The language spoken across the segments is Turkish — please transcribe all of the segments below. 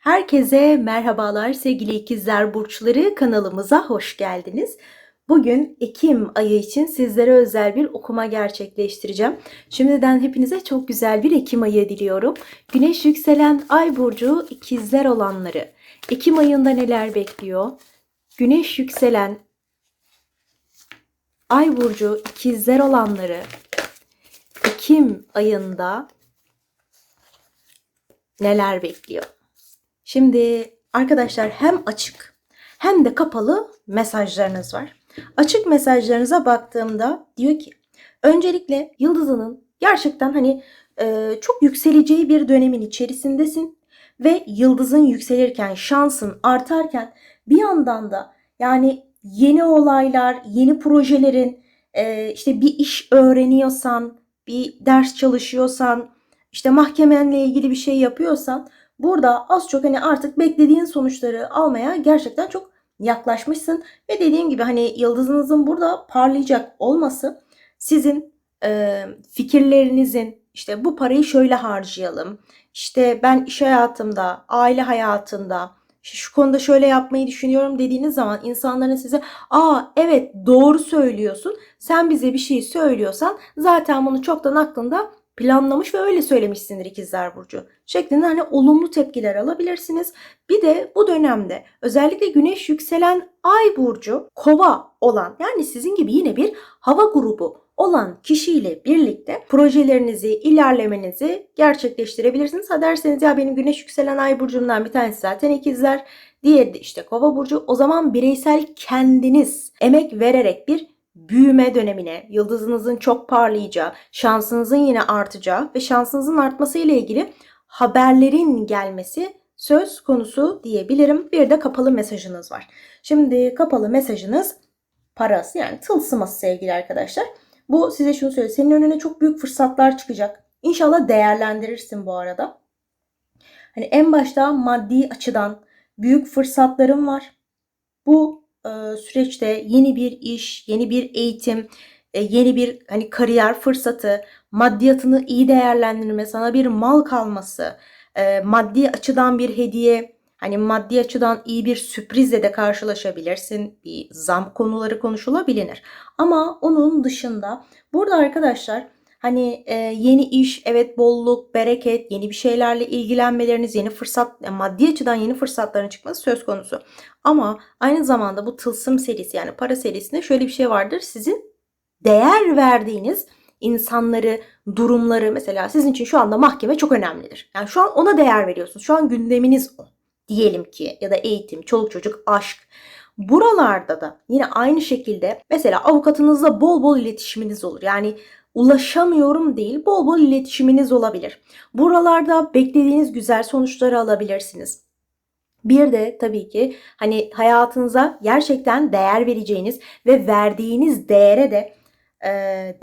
Herkese merhabalar sevgili ikizler burçları kanalımıza hoş geldiniz. Bugün Ekim ayı için sizlere özel bir okuma gerçekleştireceğim. Şimdiden hepinize çok güzel bir Ekim ayı diliyorum. Güneş yükselen ay burcu ikizler olanları Ekim ayında neler bekliyor? Güneş yükselen ay burcu ikizler olanları Ekim ayında neler bekliyor? Şimdi arkadaşlar hem açık hem de kapalı mesajlarınız var. Açık mesajlarınıza baktığımda diyor ki öncelikle yıldızının gerçekten hani e, çok yükseleceği bir dönemin içerisindesin ve yıldızın yükselirken şansın artarken bir yandan da yani yeni olaylar, yeni projelerin e, işte bir iş öğreniyorsan, bir ders çalışıyorsan, işte mahkemenle ilgili bir şey yapıyorsan burada az çok hani artık beklediğin sonuçları almaya gerçekten çok yaklaşmışsın ve dediğim gibi hani yıldızınızın burada parlayacak olması sizin e, fikirlerinizin işte bu parayı şöyle harcayalım. işte ben iş hayatımda, aile hayatında işte şu konuda şöyle yapmayı düşünüyorum dediğiniz zaman insanların size aa evet doğru söylüyorsun. Sen bize bir şey söylüyorsan zaten bunu çoktan aklında planlamış ve öyle söylemişsindir ikizler burcu şeklinde hani olumlu tepkiler alabilirsiniz. Bir de bu dönemde özellikle güneş yükselen ay burcu kova olan yani sizin gibi yine bir hava grubu olan kişiyle birlikte projelerinizi, ilerlemenizi gerçekleştirebilirsiniz. Ha derseniz ya benim güneş yükselen ay burcumdan bir tanesi zaten ikizler, diğeri de işte kova burcu. O zaman bireysel kendiniz emek vererek bir büyüme dönemine, yıldızınızın çok parlayacağı, şansınızın yine artacağı ve şansınızın artması ile ilgili haberlerin gelmesi söz konusu diyebilirim. Bir de kapalı mesajınız var. Şimdi kapalı mesajınız parası yani tılsıması sevgili arkadaşlar. Bu size şunu söylüyor. Senin önüne çok büyük fırsatlar çıkacak. İnşallah değerlendirirsin bu arada. Hani en başta maddi açıdan büyük fırsatlarım var. Bu süreçte yeni bir iş, yeni bir eğitim, e, yeni bir hani kariyer fırsatı, maddiyatını iyi değerlendirme, sana bir mal kalması, e, maddi açıdan bir hediye, hani maddi açıdan iyi bir sürprizle de karşılaşabilirsin. Bir zam konuları konuşulabilir. Ama onun dışında burada arkadaşlar Hani e, yeni iş, evet bolluk, bereket, yeni bir şeylerle ilgilenmeleriniz, yeni fırsat, maddi açıdan yeni fırsatların çıkması söz konusu. Ama aynı zamanda bu tılsım serisi yani para serisinde şöyle bir şey vardır. Sizin değer verdiğiniz insanları, durumları mesela sizin için şu anda mahkeme çok önemlidir. Yani şu an ona değer veriyorsunuz. Şu an gündeminiz o. Diyelim ki ya da eğitim, çoluk çocuk, aşk. Buralarda da yine aynı şekilde mesela avukatınızla bol bol iletişiminiz olur. Yani ulaşamıyorum değil bol bol iletişiminiz olabilir. Buralarda beklediğiniz güzel sonuçları alabilirsiniz. Bir de tabii ki hani hayatınıza gerçekten değer vereceğiniz ve verdiğiniz değere de e,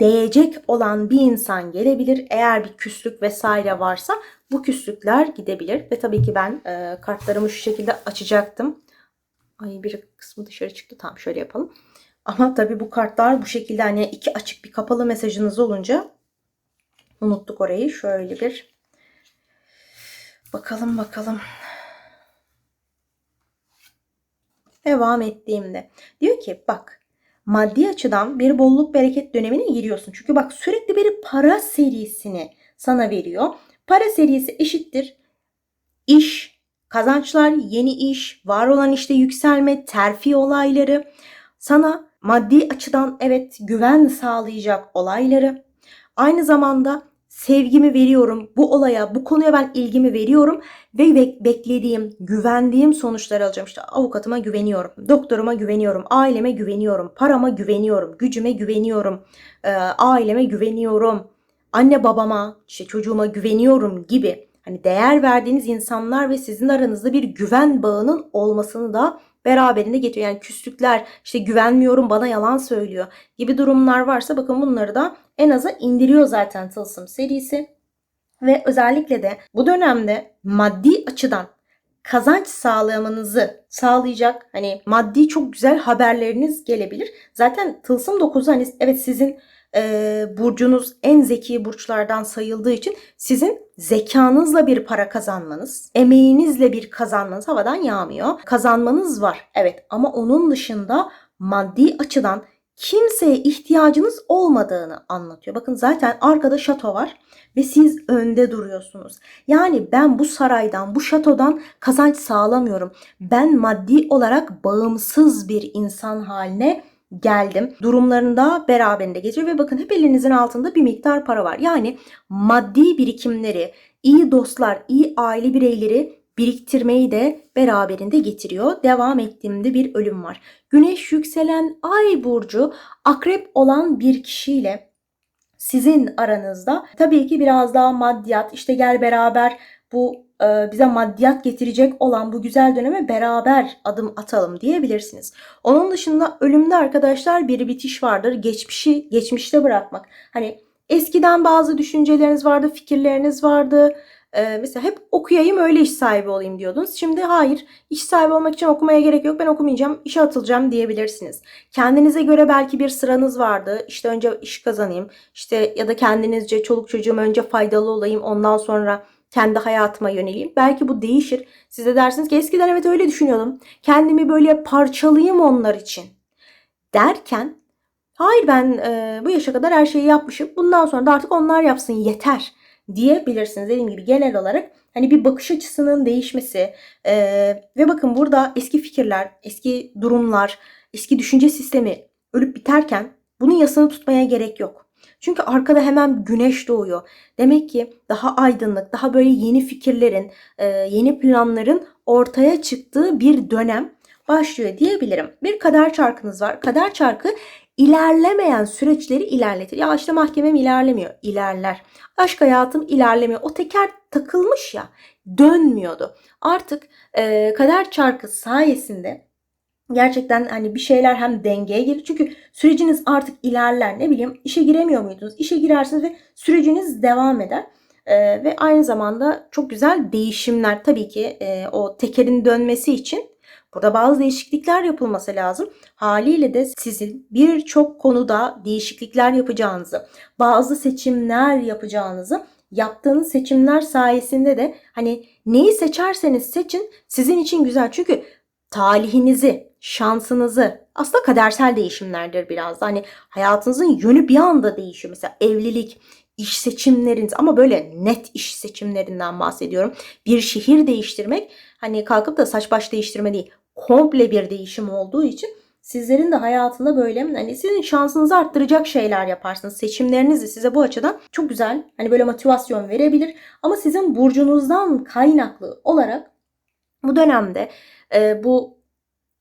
değecek olan bir insan gelebilir. Eğer bir küslük vesaire varsa bu küslükler gidebilir. Ve tabii ki ben e, kartlarımı şu şekilde açacaktım. Ay bir kısmı dışarı çıktı. Tamam şöyle yapalım. Ama tabii bu kartlar bu şekilde hani iki açık bir kapalı mesajınız olunca unuttuk orayı. Şöyle bir bakalım bakalım. Devam ettiğimde diyor ki bak maddi açıdan bir bolluk bereket dönemine giriyorsun. Çünkü bak sürekli bir para serisini sana veriyor. Para serisi eşittir iş, kazançlar, yeni iş, var olan işte yükselme, terfi olayları sana maddi açıdan evet güven sağlayacak olayları aynı zamanda sevgimi veriyorum. Bu olaya, bu konuya ben ilgimi veriyorum ve beklediğim, güvendiğim sonuçları alacağım. İşte avukatıma güveniyorum, doktoruma güveniyorum, aileme güveniyorum, parama güveniyorum, gücüme güveniyorum, e, aileme güveniyorum, anne babama, işte çocuğuma güveniyorum gibi hani değer verdiğiniz insanlar ve sizin aranızda bir güven bağının olmasını da beraberinde getiriyor. Yani küslükler, işte güvenmiyorum bana yalan söylüyor gibi durumlar varsa bakın bunları da en aza indiriyor zaten Tılsım serisi. Ve özellikle de bu dönemde maddi açıdan kazanç sağlamanızı sağlayacak hani maddi çok güzel haberleriniz gelebilir. Zaten Tılsım 9 hani evet sizin e, burcunuz en zeki burçlardan sayıldığı için sizin zekanızla bir para kazanmanız, emeğinizle bir kazanmanız havadan yağmıyor. Kazanmanız var evet ama onun dışında maddi açıdan kimseye ihtiyacınız olmadığını anlatıyor. Bakın zaten arkada şato var ve siz önde duruyorsunuz. Yani ben bu saraydan, bu şatodan kazanç sağlamıyorum. Ben maddi olarak bağımsız bir insan haline geldim. Durumlarında beraberinde getiriyor ve bakın hep elinizin altında bir miktar para var. Yani maddi birikimleri, iyi dostlar, iyi aile bireyleri biriktirmeyi de beraberinde getiriyor. Devam ettiğimde bir ölüm var. Güneş yükselen ay burcu akrep olan bir kişiyle sizin aranızda tabii ki biraz daha maddiyat işte gel beraber bu e, bize maddiyat getirecek olan bu güzel döneme beraber adım atalım diyebilirsiniz. Onun dışında ölümde arkadaşlar bir bitiş vardır. Geçmişi geçmişte bırakmak. Hani eskiden bazı düşünceleriniz vardı, fikirleriniz vardı. Ee, mesela hep okuyayım öyle iş sahibi olayım diyordunuz. Şimdi hayır iş sahibi olmak için okumaya gerek yok ben okumayacağım işe atılacağım diyebilirsiniz. Kendinize göre belki bir sıranız vardı. İşte önce iş kazanayım işte ya da kendinizce çoluk çocuğum önce faydalı olayım ondan sonra kendi hayatıma yöneleyim. Belki bu değişir. Siz de dersiniz ki eskiden evet öyle düşünüyordum. Kendimi böyle parçalayayım onlar için derken hayır ben e, bu yaşa kadar her şeyi yapmışım. Bundan sonra da artık onlar yapsın yeter diyebilirsiniz. Dediğim gibi genel olarak hani bir bakış açısının değişmesi e, ve bakın burada eski fikirler, eski durumlar, eski düşünce sistemi ölüp biterken bunun yasını tutmaya gerek yok. Çünkü arkada hemen güneş doğuyor. Demek ki daha aydınlık, daha böyle yeni fikirlerin, e, yeni planların ortaya çıktığı bir dönem başlıyor diyebilirim. Bir kader çarkınız var. Kader çarkı ilerlemeyen süreçleri ilerletir. Ya işte mahkemem ilerlemiyor. İlerler. Aşk hayatım ilerlemiyor. O teker takılmış ya dönmüyordu. Artık e, kader çarkı sayesinde gerçekten hani bir şeyler hem dengeye gelir. Çünkü süreciniz artık ilerler. Ne bileyim işe giremiyor muydunuz? İşe girersiniz ve süreciniz devam eder. Ee, ve aynı zamanda çok güzel değişimler tabii ki e, o tekerin dönmesi için burada bazı değişiklikler yapılması lazım. Haliyle de sizin birçok konuda değişiklikler yapacağınızı, bazı seçimler yapacağınızı yaptığınız seçimler sayesinde de hani neyi seçerseniz seçin sizin için güzel. Çünkü talihinizi, şansınızı aslında kadersel değişimlerdir biraz da. Hani hayatınızın yönü bir anda değişiyor. Mesela evlilik, iş seçimleriniz ama böyle net iş seçimlerinden bahsediyorum. Bir şehir değiştirmek hani kalkıp da saç baş değiştirme değil. Komple bir değişim olduğu için sizlerin de hayatında böyle hani sizin şansınızı arttıracak şeyler yaparsınız. Seçimleriniz de size bu açıdan çok güzel hani böyle motivasyon verebilir. Ama sizin burcunuzdan kaynaklı olarak bu dönemde e, bu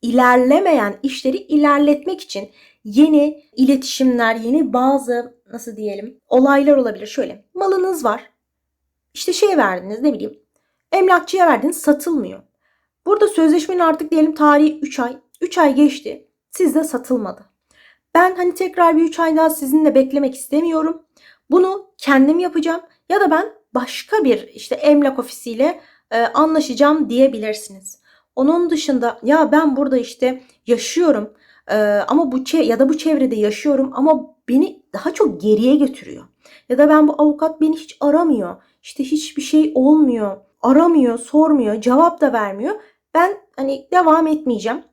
ilerlemeyen işleri ilerletmek için yeni iletişimler, yeni bazı nasıl diyelim olaylar olabilir. Şöyle malınız var. İşte şey verdiniz ne bileyim emlakçıya verdiniz satılmıyor. Burada sözleşmenin artık diyelim tarihi 3 ay. 3 ay geçti. Sizde satılmadı. Ben hani tekrar bir 3 ay daha sizinle beklemek istemiyorum. Bunu kendim yapacağım ya da ben başka bir işte emlak ofisiyle e, anlaşacağım diyebilirsiniz. Onun dışında ya ben burada işte yaşıyorum e, ama bu ya da bu çevrede yaşıyorum ama beni daha çok geriye götürüyor. Ya da ben bu avukat beni hiç aramıyor. İşte hiçbir şey olmuyor. Aramıyor, sormuyor, cevap da vermiyor. Ben hani devam etmeyeceğim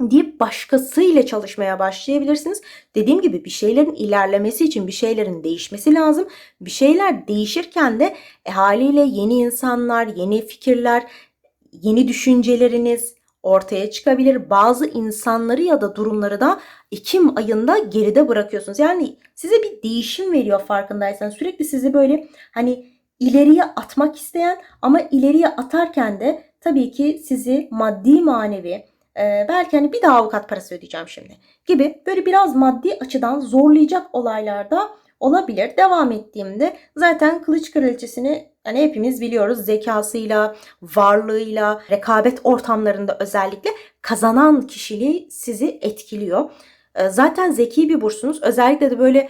deyip başkasıyla çalışmaya başlayabilirsiniz. Dediğim gibi bir şeylerin ilerlemesi için bir şeylerin değişmesi lazım. Bir şeyler değişirken de e, haliyle yeni insanlar, yeni fikirler, yeni düşünceleriniz ortaya çıkabilir. Bazı insanları ya da durumları da Ekim ayında geride bırakıyorsunuz. Yani size bir değişim veriyor farkındaysanız. Sürekli sizi böyle hani ileriye atmak isteyen ama ileriye atarken de tabii ki sizi maddi manevi e, belki hani bir daha avukat parası ödeyeceğim şimdi gibi böyle biraz maddi açıdan zorlayacak olaylarda olabilir. Devam ettiğimde zaten kılıç kraliçesini hani hepimiz biliyoruz zekasıyla, varlığıyla, rekabet ortamlarında özellikle kazanan kişiliği sizi etkiliyor. Ee, zaten zeki bir bursunuz. Özellikle de böyle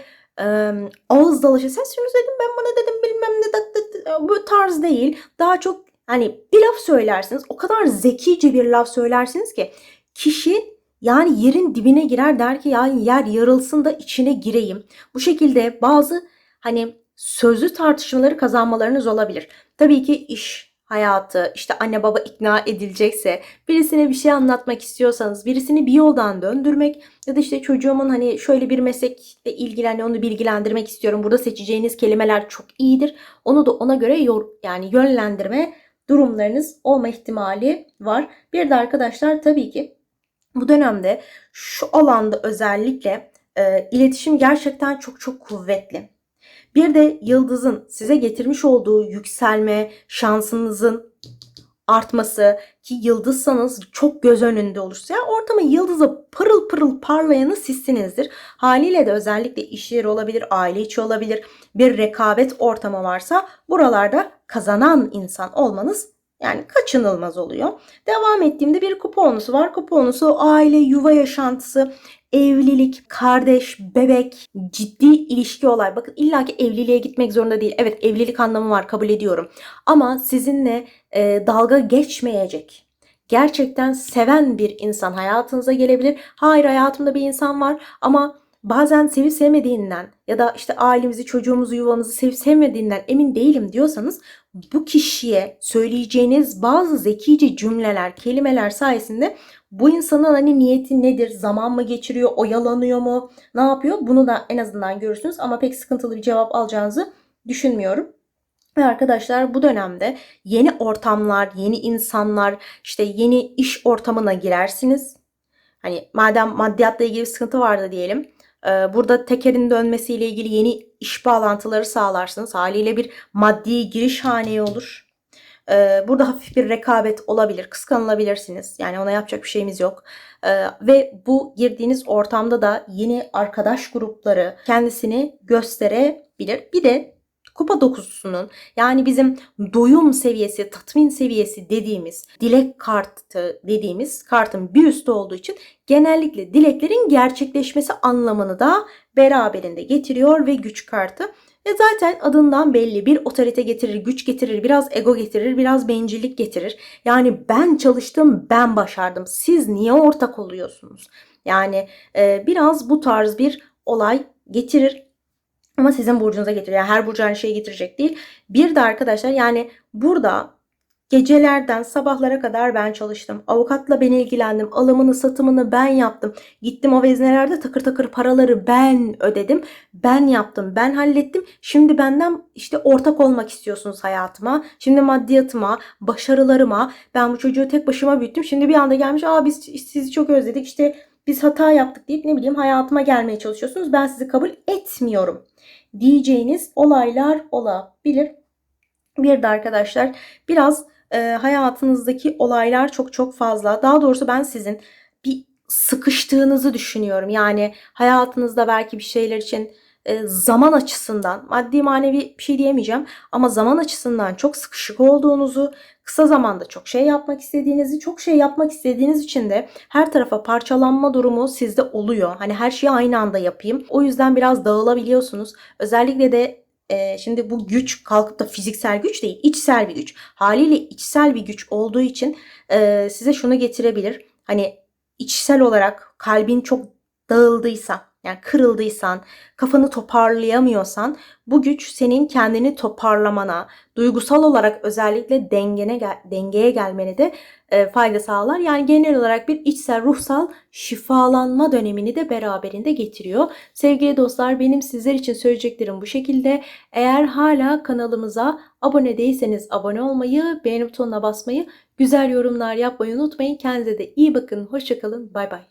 ağız dalaşı sen şunu dedim ben bana dedim bilmem ne da, da, bu tarz değil. Daha çok hani bir laf söylersiniz. O kadar zekice bir laf söylersiniz ki kişi Yani yerin dibine girer der ki yani yer yarılsın da içine gireyim. Bu şekilde bazı hani sözlü tartışmaları kazanmalarınız olabilir. Tabii ki iş hayatı, işte anne baba ikna edilecekse, birisine bir şey anlatmak istiyorsanız, birisini bir yoldan döndürmek ya da işte çocuğumun hani şöyle bir meslekle ilgili onu bilgilendirmek istiyorum. Burada seçeceğiniz kelimeler çok iyidir. Onu da ona göre yor, yani yönlendirme durumlarınız olma ihtimali var. Bir de arkadaşlar tabii ki bu dönemde şu alanda özellikle e, iletişim gerçekten çok çok kuvvetli. Bir de yıldızın size getirmiş olduğu yükselme, şansınızın artması ki yıldızsanız çok göz önünde olursa yani ortamın yıldızı pırıl pırıl parlayanı sizsinizdir. Haliyle de özellikle iş yeri olabilir, aile içi olabilir, bir rekabet ortamı varsa buralarda kazanan insan olmanız yani kaçınılmaz oluyor. Devam ettiğimde bir kuponusu var. Kuponusu aile, yuva yaşantısı, evlilik, kardeş, bebek, ciddi ilişki olay. Bakın illaki evliliğe gitmek zorunda değil. Evet evlilik anlamı var kabul ediyorum. Ama sizinle e, dalga geçmeyecek. Gerçekten seven bir insan hayatınıza gelebilir. Hayır hayatımda bir insan var ama bazen sevip sevmediğinden ya da işte ailemizi, çocuğumuzu, yuvamızı sevip sevmediğinden emin değilim diyorsanız bu kişiye söyleyeceğiniz bazı zekice cümleler, kelimeler sayesinde bu insanın hani niyeti nedir? Zaman mı geçiriyor? Oyalanıyor mu? Ne yapıyor? Bunu da en azından görürsünüz ama pek sıkıntılı bir cevap alacağınızı düşünmüyorum. Ve arkadaşlar bu dönemde yeni ortamlar, yeni insanlar, işte yeni iş ortamına girersiniz. Hani madem maddiyatla ilgili bir sıkıntı vardı diyelim. Burada tekerin dönmesiyle ilgili yeni iş bağlantıları sağlarsınız. Haliyle bir maddi giriş haneye olur. Burada hafif bir rekabet olabilir, kıskanılabilirsiniz. Yani ona yapacak bir şeyimiz yok. Ve bu girdiğiniz ortamda da yeni arkadaş grupları kendisini gösterebilir. Bir de kupa dokuzusunun yani bizim doyum seviyesi, tatmin seviyesi dediğimiz dilek kartı dediğimiz kartın bir üstü olduğu için genellikle dileklerin gerçekleşmesi anlamını da beraberinde getiriyor ve güç kartı. E zaten adından belli bir otorite getirir, güç getirir, biraz ego getirir, biraz bencillik getirir. Yani ben çalıştım, ben başardım. Siz niye ortak oluyorsunuz? Yani e, biraz bu tarz bir olay getirir. Ama sizin burcunuza getiriyor. Yani her burcu aynı şeyi getirecek değil. Bir de arkadaşlar yani burada Gecelerden sabahlara kadar ben çalıştım. Avukatla ben ilgilendim. Alımını satımını ben yaptım. Gittim o veznelerde takır takır paraları ben ödedim. Ben yaptım. Ben hallettim. Şimdi benden işte ortak olmak istiyorsunuz hayatıma. Şimdi maddiyatıma, başarılarıma. Ben bu çocuğu tek başıma büyüttüm. Şimdi bir anda gelmiş. Aa biz sizi çok özledik. İşte biz hata yaptık deyip ne bileyim hayatıma gelmeye çalışıyorsunuz. Ben sizi kabul etmiyorum diyeceğiniz olaylar olabilir. Bir de arkadaşlar biraz e, hayatınızdaki olaylar çok çok fazla. Daha doğrusu ben sizin bir sıkıştığınızı düşünüyorum. Yani hayatınızda belki bir şeyler için zaman açısından maddi manevi bir şey diyemeyeceğim ama zaman açısından çok sıkışık olduğunuzu, kısa zamanda çok şey yapmak istediğinizi, çok şey yapmak istediğiniz için de her tarafa parçalanma durumu sizde oluyor. Hani her şeyi aynı anda yapayım. O yüzden biraz dağılabiliyorsunuz. Özellikle de e, şimdi bu güç kalkıp da fiziksel güç değil, içsel bir güç. Haliyle içsel bir güç olduğu için e, size şunu getirebilir. Hani içsel olarak kalbin çok dağıldıysa, yani kırıldıysan, kafanı toparlayamıyorsan bu güç senin kendini toparlamana, duygusal olarak özellikle dengene dengeye gelmene de e, fayda sağlar. Yani genel olarak bir içsel ruhsal şifalanma dönemini de beraberinde getiriyor. Sevgili dostlar benim sizler için söyleyeceklerim bu şekilde. Eğer hala kanalımıza abone değilseniz abone olmayı, beğeni butonuna basmayı, güzel yorumlar yapmayı unutmayın. Kendinize de iyi bakın. Hoşçakalın. Bay bay.